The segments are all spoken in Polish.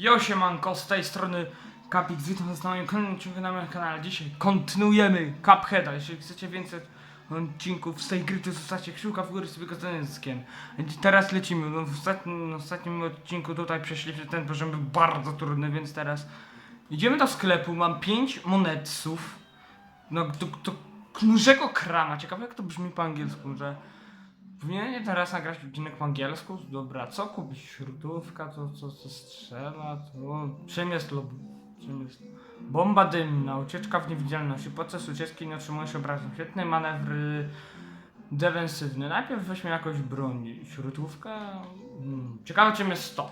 Jo siemanko, z tej strony Kapik, witam was na kolejnym na moim kanale. Dzisiaj kontynuujemy Cupheada. Jeśli chcecie więcej odcinków z tej gry, to zostawcie kciuka w górę sobie dyskiem. Teraz lecimy. No, w ostatnim, ostatnim odcinku tutaj przeszliśmy ten poziom, był bardzo trudny, więc teraz idziemy do sklepu. Mam 5 monetsów. No, do, do dużego krama. Ciekawe jak to brzmi po angielsku, że Powinienem teraz nagrać odcinek po angielsku. Dobra, co kupić? Śrutówka, to co, co strzela, to... Czym jest lub... Czym jest... Bomba dymna, ucieczka w niewidzialności. Podczas ucieczki nie otrzymujesz obrażeń. Świetny manewr defensywny. Najpierw weźmy jakąś broń. Śrutówka... Hmm. Ciekawe czym jest to.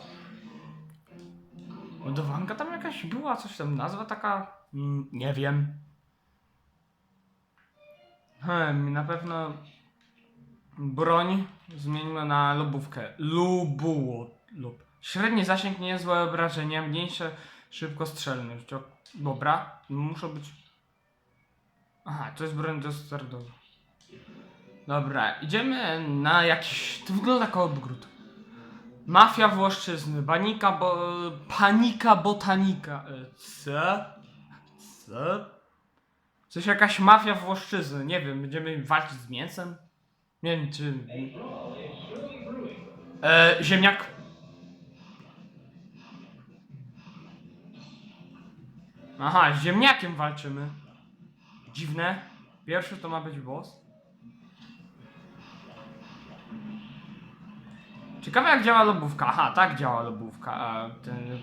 Ładowanka tam jakaś była, coś tam, nazwa taka... Hmm, nie wiem. Hmm, na pewno broń zmieńmy na lubówkę. Lubuło lub. Średni zasięg nie jest złe obrażenia, mniejsze szybkostrzelność. O, Dobra, muszą być. Aha, to jest broń do stardowa. Dobra, idziemy na jakiś. To wygląda jako obgród. Mafia Włoszczyzny, bo... panika botanika. E, Co? Co? Coś jakaś mafia Włoszczyzny, nie wiem, będziemy walczyć z mięsem? Nie wiem czy. E, ziemniak. Aha, z ziemniakiem walczymy. Dziwne. Pierwszy to ma być boss. Ciekawe jak działa lobówka. Aha, tak działa lobówka. A ten...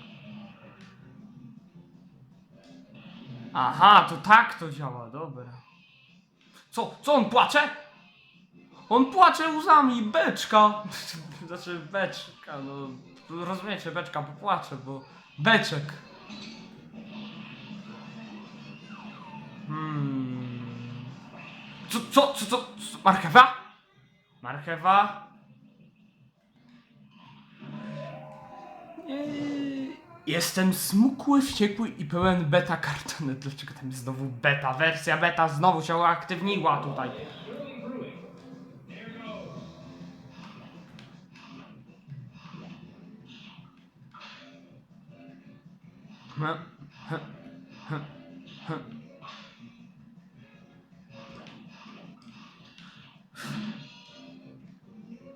Aha, to tak to działa, dobra. Co? Co on płacze? On płacze łzami, beczka. Znaczy beczka, no rozumiecie, beczka, bo płacze, bo beczek. Hmm. Co, co, co, co, co? Marchewa? Marchewa? Nie. Jestem smukły, wściekły i pełen beta kartony. Dlaczego tam jest znowu beta? Wersja beta znowu się uaktywniła tutaj. Hm, hm, hm, hm.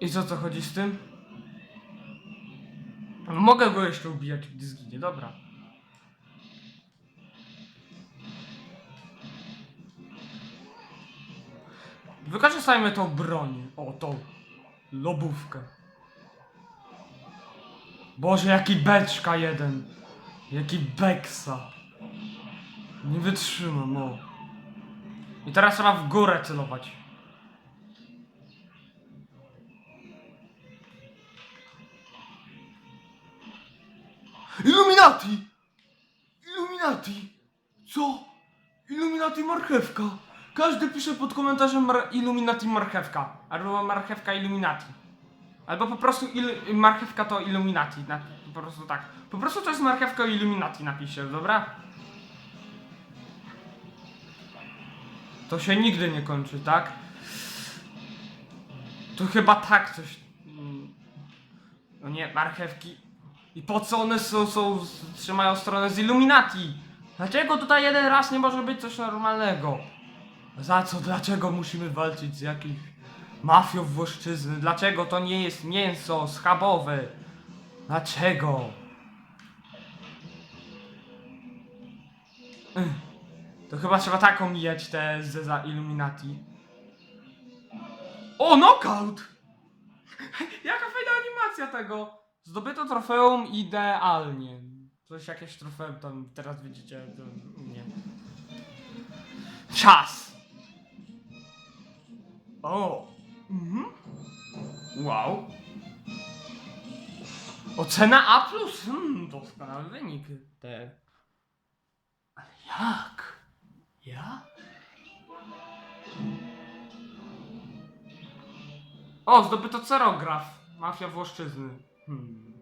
I co, co chodzi z tym? Mogę go jeszcze ubijać, gdy zginie, dobra. Wykorzystajmy tą broń. O, tą lobówkę. Boże, jaki beczka jeden. Jaki beksa. Nie wytrzymam, o. I teraz trzeba w górę celować. Illuminati! Illuminati! Co? Illuminati marchewka! Każdy pisze pod komentarzem mar Illuminati marchewka. Albo marchewka Illuminati. Albo po prostu il marchewka to Illuminati. Po prostu tak. Po prostu to jest marchewka Illuminati napiszę, dobra? To się nigdy nie kończy, tak? To chyba tak coś. mm. No nie, marchewki. I po co one są, są trzymają stronę z Illuminati? Dlaczego tutaj jeden raz nie może być coś normalnego? Za co? Dlaczego musimy walczyć z jakimś mafią włoszczyzny? Dlaczego to nie jest mięso schabowe? Dlaczego? To chyba trzeba tak omijać te ze za Illuminati. O, knockout! Jaka fajna animacja tego! Zdobyto trofeum idealnie. Coś jakieś trofeum tam teraz widzicie. To, nie. Czas! O! Mhm. Wow. Ocena A+. Hmm, doskonały wynik. Te. Ale jak? Ja? O, zdobyto cerograf. Mafia Włoszczyzny. Hmm.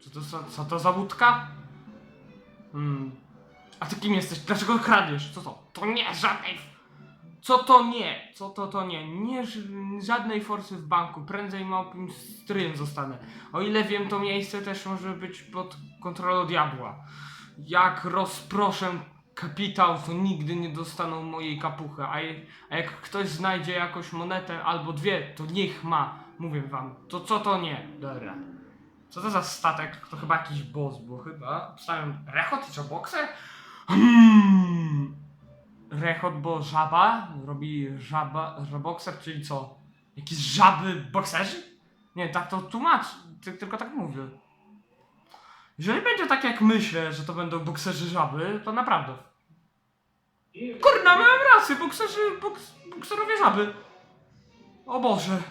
Co to, za- co to za łódka? Hmm. A ty kim jesteś? Dlaczego kradniesz? Co to? To nie żadnej... Co to nie? Co to to nie? Nie żadnej forsy w banku. Prędzej małpim stryjem zostanę. O ile wiem, to miejsce też może być pod kontrolą diabła. Jak rozproszę kapitał, to nigdy nie dostaną mojej kapuchy, a, je, a jak ktoś znajdzie jakąś monetę albo dwie, to niech ma. Mówię wam, to co to nie? Dobra. Co to za statek? To chyba jakiś boss, bo chyba wstałem rechot i co boxer? Hmm. Rechot, bo żaba robi żaba, żabokser, czyli co? Jakieś żaby bokserzy? Nie, tak to tłumacz, ty, tylko tak mówię. Jeżeli będzie tak jak myślę, że to będą bokserzy żaby, to naprawdę. Kurna, miałem rację, bokserzy, boks, bokserowie żaby. O Boże.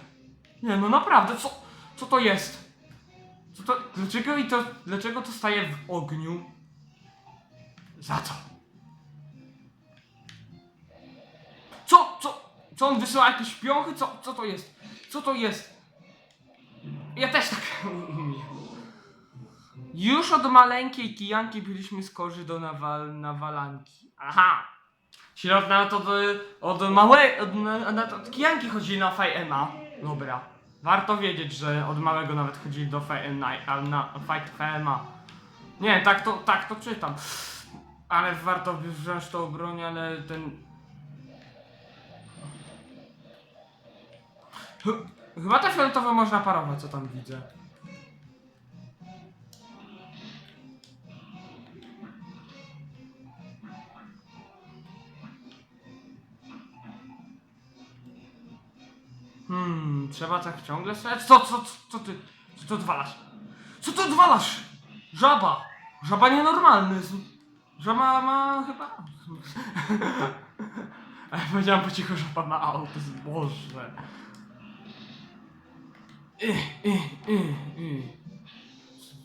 Nie, no naprawdę, co, co to jest? Co to, dlaczego i to, dlaczego to staje w ogniu? Za co? Co, co, co on wysyła jakieś piąchy? Co, co to jest? Co to jest? Ja też tak. Już od maleńkiej kijanki byliśmy skorzy do nawal, nawalanki. Aha! Czyli od, nawet od, od małej, od, od, od kijanki chodzili na FMA. Dobra. Warto wiedzieć, że od małego nawet chodzili do FMA, a na Fight FMA. Nie, tak to, tak to czytam. Ale warto wziąć tą broń, ale ten... Chyba te fioletowe można parować, co tam widzę. Hmm, trzeba tak ciągle strzelać? Co, co, co, co ty, co ty odwalasz? Co ty odwalasz? Żaba! Żaba nienormalny. Żaba ma chyba... Ale powiedziałem po cichu, żaba ma autyzm, boże.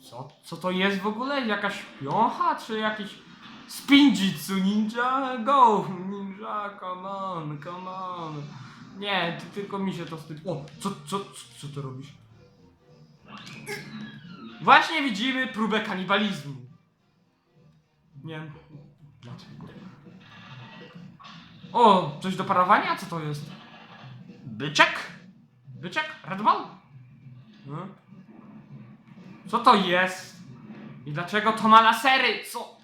Co, co to jest w ogóle? Jakaś piącha, czy jakiś spinjitsu ninja? Go, ninja, come on, come on. Nie, ty, tylko mi się to wstyd. O, co, co, co, co ty robisz? Właśnie widzimy próbę kanibalizmu. Nie. O, coś do parowania? Co to jest? Byczek? Byczek? Red? Hmm? Co to jest? I dlaczego to ma lasery? Co?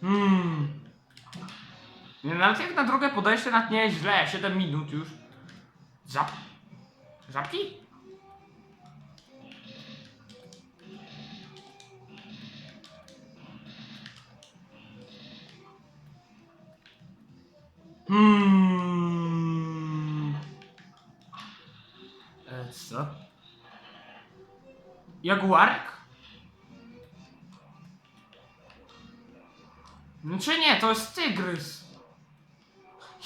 Hmm. Nie, nawet jak na drugą podejście nawet nie jest źle. 7 minut już. Zap... Żabki? Hmm. E, co? Jaguarek? No czy nie, to jest tygrys.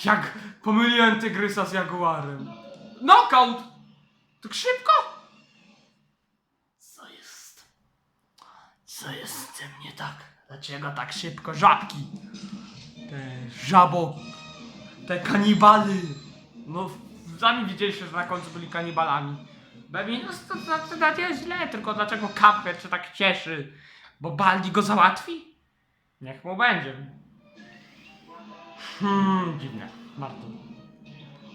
Jak pomyliłem tygrysa z jaguarem. Knockout! Tak szybko? Co jest? Co jest z tym nie tak? Dlaczego tak szybko? Żabki! Te żabo... Te kanibale! No, sami widzieliście, że na końcu byli kanibalami. Baby, no to, to jest źle, tylko dlaczego Cuphead się tak cieszy? Bo Baldi go załatwi? Niech mu będzie. Hmm, dziwne. Bardzo.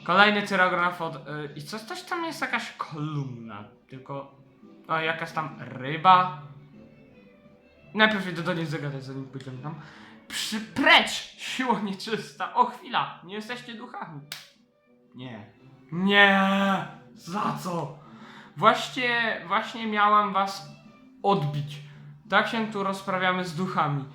Kolejny cyrograf od... Y, I coś, coś tam jest jakaś kolumna. Tylko... O, jakaś tam ryba. Najpierw idę do niej zagadać, zanim pójdziemy tam. Przy, precz! Siło nieczysta. O, chwila. Nie jesteście duchami. Nie. Nie! Za co? Właśnie, właśnie miałam was odbić. Tak się tu rozprawiamy z duchami.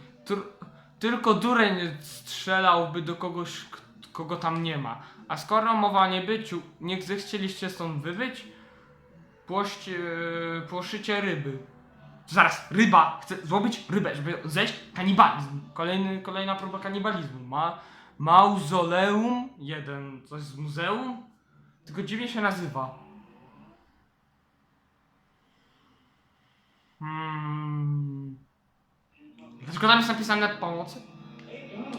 Tylko dureń strzelałby do kogoś, kogo tam nie ma. A skoro mowa o niebyciu, niech zechcieliście stąd wybyć, płość, yy, płoszycie ryby. Zaraz, ryba! Chcę złowić rybę, żeby zejść kanibalizm. Kolejny, kolejna próba kanibalizmu. Ma mauzoleum, jeden, coś z muzeum, tylko dziwnie się nazywa. Hmm. Dlaczego tam jest napisane pomocy?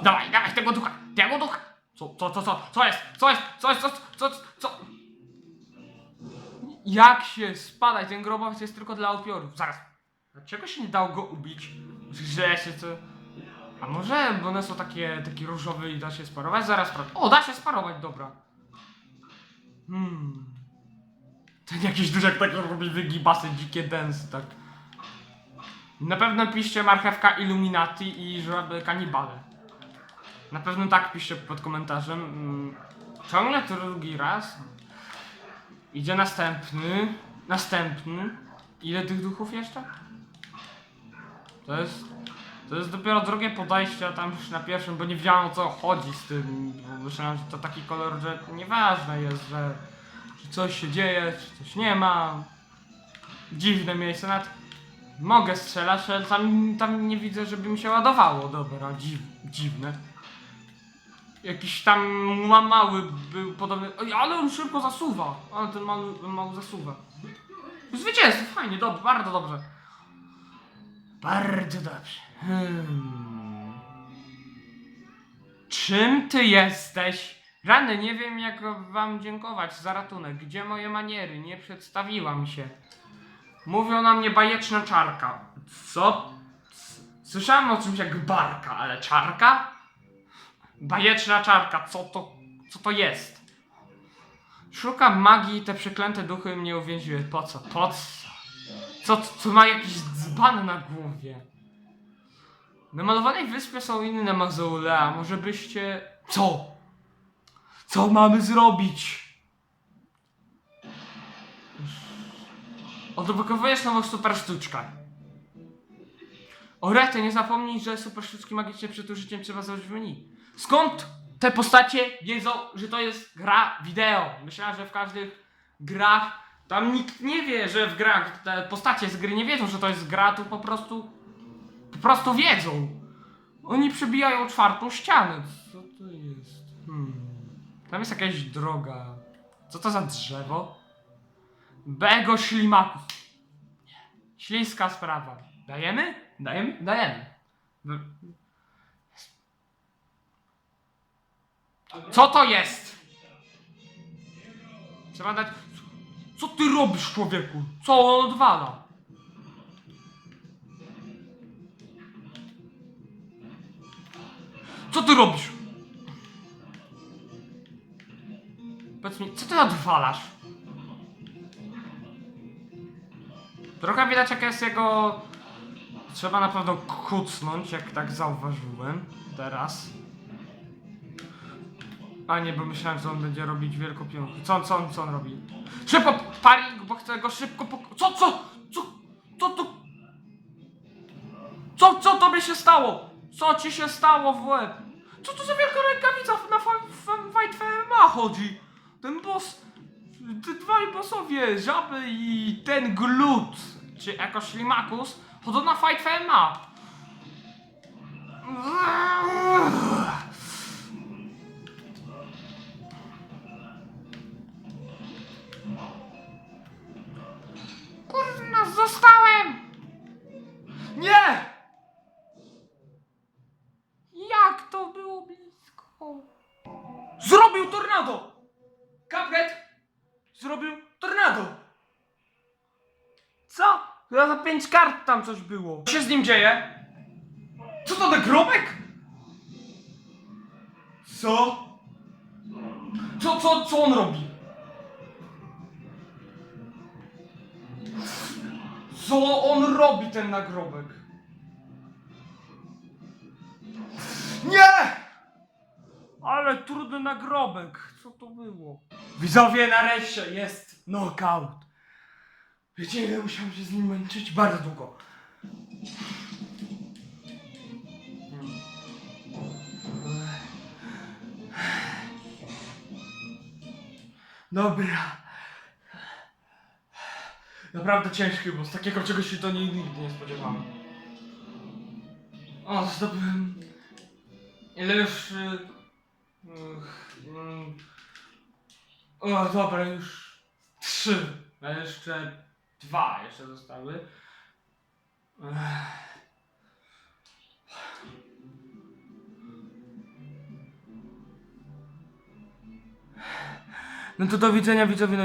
Dawaj, dawaj tego ducha, tego ducha! Co, co, co, co, co jest? Co jest? Co jest? Co, co, co? Jak się spadać? Ten grobowiec jest tylko dla upiorów. Zaraz. Dlaczego się nie dało go ubić? Że się to... A może, bo one są takie, takie różowe i da się sparować? Zaraz sprawdzę. O, da się sparować, dobra. Hmm. Ten jakiś duszek tak robi wygibasy, dzikie densy, tak. Na pewno piszcie marchewka Illuminati i żaby kanibale. Na pewno tak piszcie pod komentarzem. Mm, Ciągle to drugi raz. Idzie następny. Następny. Ile tych duchów jeszcze? To jest. To jest dopiero drugie podejście, a tam już na pierwszym, bo nie wiedziałem o co chodzi z tym. Bo myślałem, że to taki kolor, że nieważne jest, że, że coś się dzieje, czy coś nie ma. Dziwne miejsce, nawet mogę strzelać, ale tam, tam nie widzę, żeby mi się ładowało. Dobra, dziw, dziwne. Jakiś tam ma mały był podobny. Oj, ale on szybko zasuwa. Ale ten mały, mały zasuwa. Zwycięstwo, fajnie, dobrze, bardzo dobrze. Bardzo dobrze. Hmm. Czym ty jesteś? Rany, nie wiem jak wam dziękować za ratunek. Gdzie moje maniery? Nie przedstawiłam się. Mówią na mnie bajeczna czarka. Co? Słyszałem o czymś jak barka, ale czarka? Bajeczna czarka, co to, co to jest? Szukam magii i te przeklęte duchy mnie uwięziły. Po co? Po co? Co, co ma jakiś dzban na głowie? Na malowanej wyspie są inne mauzolea. Może byście... Co? Co mamy zrobić? Odblokowujesz nową super sztuczkę. O rety, nie zapomnij, że super sztuczki magiczne przed użyciem trzeba założyć w menu. Skąd te postacie wiedzą, że to jest gra wideo? Myślałem, że w każdych grach tam nikt nie wie, że w grach te postacie z gry nie wiedzą, że to jest gra, tu po prostu po prostu wiedzą. Oni przebijają czwartą ścianę. Co to jest? Hmm. Tam jest jakaś droga. Co to za drzewo? Bego ślimaków. Śliska sprawa. Dajemy? Dajemy? Dajemy. No. Co to jest? Trzeba dać... Co ty robisz, człowieku? Co on odwala? Co ty robisz? Powiedz mi, co ty odwalasz? Trochę widać jaka jest jego... Trzeba na pewno kucnąć, jak tak zauważyłem. Teraz. A nie, bo myślałem, że on będzie robić wielkopionki. Co, on- co, on- co on robi? Szybko, parik, bo chcę go szybko pok... Co, co? Co? Co to? Co, co tobie się stało? Co ci się stało w łeb? Co to za wielka rękawica na Fight MMA chodzi? Ten boss... Te dwaj bossowie, żaby i ten glut, czy jako ślimakus, chodzą na Fight MMA. Zostałem! Nie! Jak to było blisko? Zrobił tornado! Cuphead zrobił tornado! Co? Ja za pięć kart tam coś było. Co się z nim dzieje? Co to, nagrobek? Co? Co, co, co on robi? Co on robi, ten nagrobek? Nie! Ale trudny nagrobek. Co to było? Widzowie, nareszcie jest knockout. Wiecie, ile musiałem się z nim męczyć? Bardzo długo. Dobra. Naprawdę ciężki, bo z takiego czegoś się to nie- nigdy nie spodziewałem. O, zdobyłem... Ile już... y, ych, mm, O, dobra, już... Trzy. A jeszcze... Dwa jeszcze zostały. No to do widzenia widzowie. No,